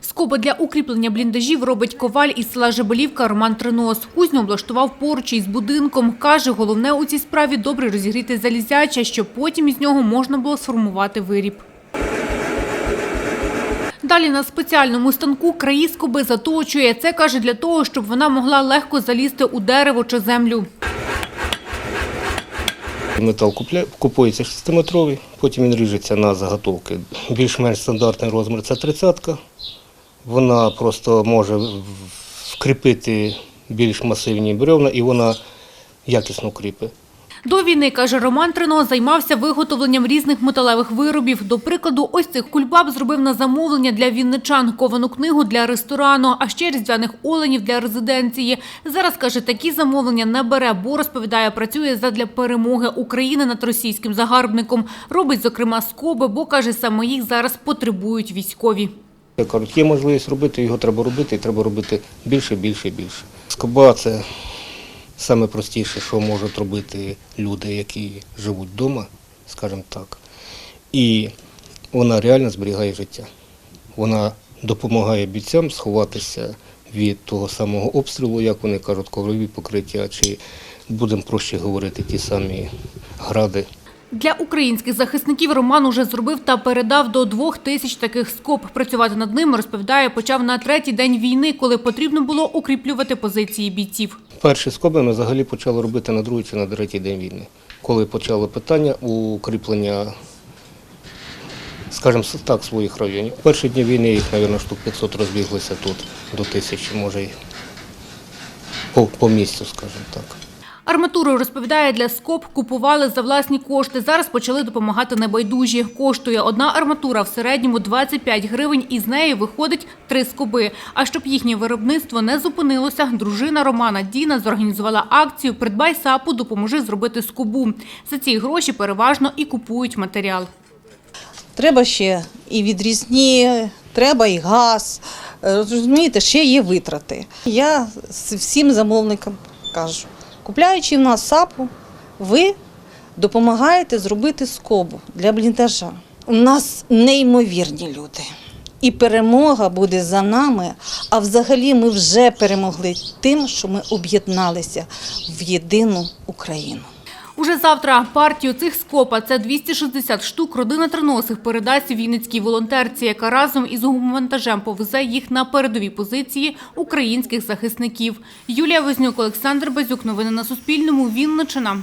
Скоби для укріплення бліндажів робить коваль із села Жебелівка Роман Тринос. Кузню облаштував поруч із будинком. Каже, головне у цій справі добре розігріти залізяча, щоб потім із нього можна було сформувати виріб. Далі на спеціальному станку краї скоби заточує. Це, каже, для того, щоб вона могла легко залізти у дерево чи землю. Метал купується 6-метровий, потім він ріжеться на заготовки. Більш-менш стандартний розмір це 30-ка. Вона просто може вкріпити більш масивні бревна і вона якісно кріпить. До війни, каже Роман Трино, займався виготовленням різних металевих виробів. До прикладу, ось цих кульбаб зробив на замовлення для вінничан, ковану книгу для ресторану, а ще різдвяних оленів для резиденції. Зараз, каже, такі замовлення не бере, бо, розповідає, працює задля перемоги України над російським загарбником. Робить, зокрема, скоби, бо, каже, саме їх зараз потребують військові. Є можливість робити, його треба робити, і треба робити більше, більше, більше. Скоба це саме простіше, що можуть робити люди, які живуть вдома, скажімо так. І вона реально зберігає життя. Вона допомагає бійцям сховатися від того самого обстрілу, як вони кажуть, коврові покриття, чи будемо проще говорити, ті самі гради. Для українських захисників Роман уже зробив та передав до двох тисяч таких скоб. Працювати над ними, розповідає, почав на третій день війни, коли потрібно було укріплювати позиції бійців. Перші скоби ми взагалі почали робити на другий чи на третій день війни, коли почали питання укріплення, скажімо так, своїх районів. Перші дні війни їх, мабуть, штук 500 розбіглося тут до тисячі, може по, по місцю, скажімо так. Арматуру, розповідає, для скоб купували за власні кошти. Зараз почали допомагати небайдужі. Коштує одна арматура в середньому 25 гривень, і з неї виходить три скоби. А щоб їхнє виробництво не зупинилося, дружина Романа Діна зорганізувала акцію «Придбай сапу, допоможи зробити скобу». За ці гроші переважно і купують матеріал. Треба ще і відрізні, треба і газ. Е, Розумієте, ще є витрати. Я всім замовникам кажу, купляючи в нас сапу, ви допомагаєте зробити скобу для бліндажа. У нас неймовірні люди. І перемога буде за нами. А взагалі ми вже перемогли тим, що ми об'єдналися в єдину Україну. Уже завтра партію цих скопа це 260 штук, родина Триносих передасть вінницькій волонтерці, яка разом із гумовантажем повезе їх на передові позиції українських захисників. Юлія Вознюк, Олександр Базюк. Новини на Суспільному. Вінничина.